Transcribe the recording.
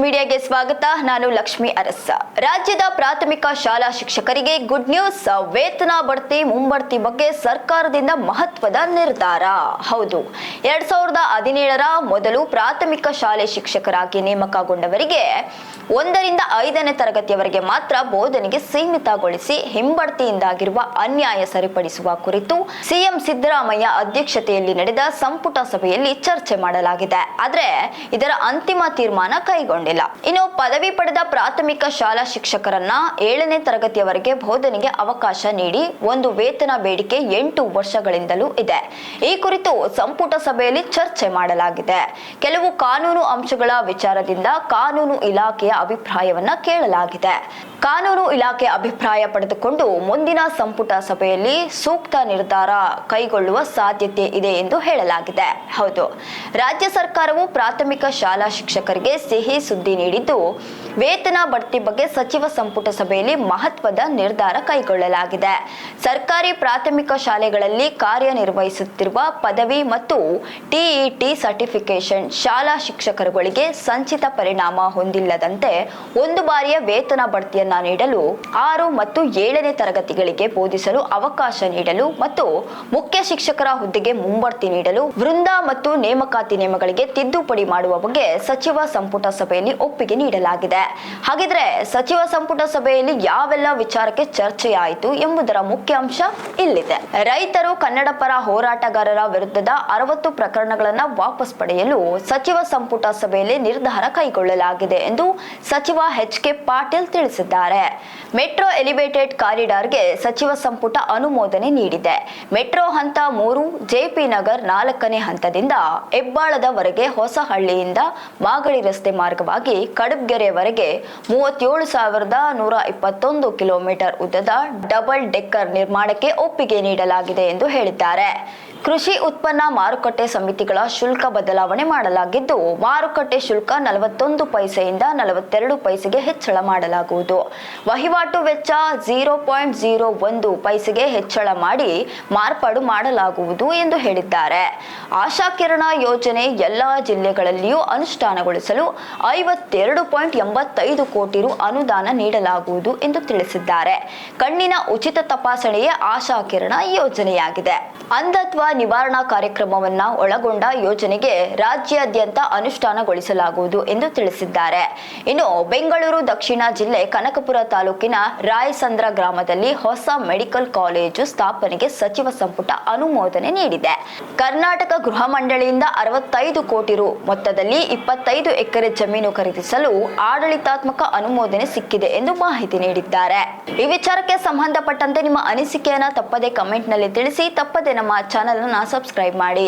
ಮೀಡಿಯಾಗೆ ಸ್ವಾಗತ. ನಾನು ಲಕ್ಷ್ಮಿ ಅರಸ. ರಾಜ್ಯದ ಪ್ರಾಥಮಿಕ ಶಾಲಾ ಶಿಕ್ಷಕರಿಗೆ ಗುಡ್ ನ್ಯೂಸ್ ವೇತನ ಬಡ್ತಿ, ಮುಂಬಡ್ತಿ ಬಗ್ಗೆ ಸರ್ಕಾರದಿಂದ ಮಹತ್ವದ ನಿರ್ಧಾರ. ಹೌದು. ಎರಡ್ ಸಾವಿರದ ಹದಿನೇಳರ ಮೊದಲು ಪ್ರಾಥಮಿಕ ಶಾಲೆ ಶಿಕ್ಷಕರಾಗಿ ನೇಮಕಗೊಂಡವರಿಗೆ ಒಂದರಿಂದ ಐದನೇ ತರಗತಿಯವರೆಗೆ ಮಾತ್ರ ಬೋಧನೆಗೆ ಸೀಮಿತಗೊಳಿಸಿ ಹಿಂಬಡ್ತಿಯಿಂದಾಗಿರುವ ಅನ್ಯಾಯ ಸರಿಪಡಿಸುವ ಕುರಿತು ಸಿಎಂ ಸಿದ್ದರಾಮಯ್ಯ ಅಧ್ಯಕ್ಷತೆಯಲ್ಲಿ ನಡೆದ ಸಂಪುಟ ಸಭೆಯಲ್ಲಿ ಚರ್ಚೆ ಮಾಡಲಾಗಿದೆ. ಆದರೆ ಇದರ ಅಂತಿಮ ತೀರ್ಮಾನ ಕೈಗೊಂಡಿಲ್ಲ ಇನ್ನು ಪದವಿ ಪಡೆದ ಪ್ರಾಥಮಿಕ ಶಾಲಾ ಶಿಕ್ಷಕರನ್ನ ಏಳನೇ ತರಗತಿಯವರೆಗೆ ಬೋಧನೆಗೆ ಅವಕಾಶ ನೀಡಿ ಒಂದು ವೇತನ ಬೇಡಿಕೆ ಎಂಟು ವರ್ಷಗಳಿಂದಲೂ ಇದೆ. ಈ ಕುರಿತು ಸಂಪುಟ ಸಭೆಯಲ್ಲಿ ಚರ್ಚೆ ಮಾಡಲಾಗಿದೆ. ಕೆಲವು ಕಾನೂನು ಅಂಶಗಳ ವಿಚಾರದಿಂದ ಕಾನೂನು ಇಲಾಖೆಯ ಅಭಿಪ್ರಾಯವನ್ನ ಕೇಳಲಾಗಿದೆ. ಕಾನೂನು ಇಲಾಖೆ ಅಭಿಪ್ರಾಯ ಪಡೆದುಕೊಂಡು ಮುಂದಿನ ಸಂಪುಟ ಸಭೆಯಲ್ಲಿ ಸೂಕ್ತ ನಿರ್ಧಾರ ಕೈಗೊಳ್ಳುವ ಸಾಧ್ಯತೆ ಇದೆ ಎಂದು ಹೇಳಲಾಗಿದೆ. ಹೌದು. ರಾಜ್ಯ ಸರ್ಕಾರವು ಪ್ರಾಥಮಿಕ ಶಾಲಾ ಶಿಕ್ಷಕರಿಗೆ ಸಿಹಿ ಸುದ್ದಿ ನೀಡಿದ್ದು ವೇತನ ಬಡ್ತಿ ಬಗ್ಗೆ ಸಚಿವ ಸಂಪುಟ ಸಭೆಯಲ್ಲಿ ಮಹತ್ವದ ನಿರ್ಧಾರ ಕೈಗೊಳ್ಳಲಾಗಿದೆ. ಸರ್ಕಾರಿ ಪ್ರಾಥಮಿಕ ಶಾಲೆಗಳಲ್ಲಿ ಕಾರ್ಯನಿರ್ವಹಿಸುತ್ತಿರುವ ಪದವಿ ಮತ್ತು ಟಿಇಟಿ ಸರ್ಟಿಫಿಕೇಶನ್ ಶಾಲಾ ಶಿಕ್ಷಕರುಗಳಿಗೆ ಸಂಚಿತ ಪರಿಣಾಮ ಹೊಂದಿಲ್ಲದಂತೆ ಒಂದು ಬಾರಿಯ ವೇತನ ಬಡ್ತಿಯನ್ನ ನೀಡಲು ಆರು ಮತ್ತು ಏಳನೇ ತರಗತಿಗಳಿಗೆ ಬೋಧಿಸಲು ಅವಕಾಶ ನೀಡಲು ಮತ್ತು ಮುಖ್ಯ ಶಿಕ್ಷಕರ ಹುದ್ದೆಗೆ ಮುಂಬಡ್ತಿ ನೀಡಲು ವೃಂದ ಮತ್ತು ನೇಮಕಾತಿ ನಿಯಮಗಳಿಗೆ ತಿದ್ದುಪಡಿ ಮಾಡುವ ಬಗ್ಗೆ ಸಚಿವ ಸಂಪುಟ ಸಭೆಯಲ್ಲಿ ಒಪ್ಪಿಗೆ ನೀಡಲಾಗಿದೆ. ಹಾಗಿದ್ರೆ ಸಚಿವ ಸಂಪುಟ ಸಭೆಯಲ್ಲಿ ಯಾವೆಲ್ಲ ವಿಚಾರಕ್ಕೆ ಚರ್ಚೆಯಾಯಿತು ಎಂಬುದರ ಮುಖ್ಯ ಅಂಶ ಇಲ್ಲಿದೆ. ರೈತರು ಕನ್ನಡ ಪರ ಹೋರಾಟಗಾರರ ವಿರುದ್ಧದ ಅರವತ್ತು ಪ್ರಕರಣಗಳನ್ನ ವಾಪಸ್ ಪಡೆಯಲು ಸಚಿವ ಸಂಪುಟ ಸಭೆಯಲ್ಲಿ ನಿರ್ಧಾರ ಕೈಗೊಳ್ಳಲಾಗಿದೆ ಎಂದು ಸಚಿವ ಎಚ್ ಕೆ ಪಾಟೀಲ್ ತಿಳಿಸಿದ್ದಾರೆ. ಮೆಟ್ರೋ ಎಲಿವೇಟೆಡ್ ಕಾರಿಡಾರ್ಗೆ ಸಚಿವ ಸಂಪುಟ ಅನುಮೋದನೆ ನೀಡಿದೆ. ಮೆಟ್ರೋ ಹಂತ ಮೂರು ಜೆಪಿ ನಗರ್ ನಾಲ್ಕನೇ ಹಂತದಿಂದ ಹೆಬ್ಬಾಳದವರೆಗೆ ಹೊಸಹಳ್ಳಿಯಿಂದ ಮಾಗಡಿ ರಸ್ತೆ ಮಾರ್ಗವಾಗಿ ಕಡಬ್ಗೆರೆಯವರೆಗೆ ಮೂವತ್ತೇಳು ಸಾವಿರದ ನೂರ ಇಪ್ಪತ್ತೊಂದು ಕಿಲೋಮೀಟರ್ ಉದ್ದದ ಡಬಲ್ ಡೆಕ್ಕರ್ ನಿರ್ಮಾಣಕ್ಕೆ ಒಪ್ಪಿಗೆ ನೀಡಲಾಗಿದೆ ಎಂದು ಹೇಳಿದ್ದಾರೆ. ಕೃಷಿ ಉತ್ಪನ್ನ ಮಾರುಕಟ್ಟೆ ಸಮಿತಿಗಳ ಶುಲ್ಕ ಬದಲಾವಣೆ ಮಾಡಲಾಗಿದ್ದು, ಮಾರುಕಟ್ಟೆ ಶುಲ್ಕ ನಲವತ್ತೊಂದು ಪೈಸೆಯಿಂದ ನಲವತ್ತೆರಡು ಪೈಸೆಗೆ ಹೆಚ್ಚಳ ಮಾಡಲಾಗುವುದು. ವಹಿವಾಟು ವೆಚ್ಚ ಜೀರೋ ಪಾಯಿಂಟ್ ಜೀರೋ ಒಂದು ಪೈಸೆಗೆ ಹೆಚ್ಚಳ ಮಾಡಿ ಮಾರ್ಪಾಡು ಮಾಡಲಾಗುವುದು ಎಂದು ಹೇಳಿದ್ದಾರೆ. ಆಶಾ ಕಿರಣ ಯೋಜನೆ ಎಲ್ಲಾ ಜಿಲ್ಲೆಗಳಲ್ಲಿಯೂ ಅನುಷ್ಠಾನಗೊಳಿಸಲು ಐವತ್ತೆರಡು ಪಾಯಿಂಟ್ ಎಂಬತ್ತೈದು ಕೋಟಿ ರು ಅನುದಾನ ನೀಡಲಾಗುವುದು ಎಂದು ತಿಳಿಸಿದ್ದಾರೆ. ಕಣ್ಣಿನ ಉಚಿತ ತಪಾಸಣೆಯೇ ಆಶಾ ಕಿರಣ ಯೋಜನೆಯಾಗಿದೆ. ಅಂಧತ್ವ ನಿವಾರಣಾ ಕಾರ್ಯಕ್ರಮವನ್ನ ಒಳಗೊಂಡ ಯೋಜನೆಗೆ ರಾಜ್ಯಾದ್ಯಂತ ಅನುಷ್ಠಾನಗೊಳಿಸಲಾಗುವುದು ಎಂದು ತಿಳಿಸಿದ್ದಾರೆ. ಇನ್ನು ಬೆಂಗಳೂರು, ದಕ್ಷಿಣ ಜಿಲ್ಲೆ, ಕನಕಪುರ ತಾಲೂಕಿನ ರಾಯಸಂದ್ರ ಗ್ರಾಮದಲ್ಲಿ ಹೊಸ ಮೆಡಿಕಲ್ ಕಾಲೇಜು ಸ್ಥಾಪನೆಗೆ ಸಚಿವ ಸಂಪುಟ ಅನುಮೋದನೆ ನೀಡಿದೆ. ಕರ್ನಾಟಕ ಗೃಹ ಮಂಡಳಿಯಿಂದ ಅರವತ್ತೈದು ಕೋಟಿ ರು ಮೊತ್ತದಲ್ಲಿ ಇಪ್ಪತ್ತೈದು ಎಕರೆ ಜಮೀನು ಖರೀದಿಸಲು ಆಡಳಿತಾತ್ಮಕ ಅನುಮೋದನೆ ಸಿಕ್ಕಿದೆ ಎಂದು ಮಾಹಿತಿ ನೀಡಿದ್ದಾರೆ. ಈ ವಿಚಾರಕ್ಕೆ ಸಂಬಂಧಪಟ್ಟಂತೆ ನಿಮ್ಮ ಅನಿಸಿಕೆಯನ್ನ ತಪ್ಪದೆ ಕಮೆಂಟ್ನಲ್ಲಿ ತಿಳಿಸಿ, ತಪ್ಪದೆ ನಮ್ಮ ಚಾನೆಲ್ ಅನ್ನು ಸಬ್ಸ್ಕ್ರೈಬ್ ಮಾಡಿ.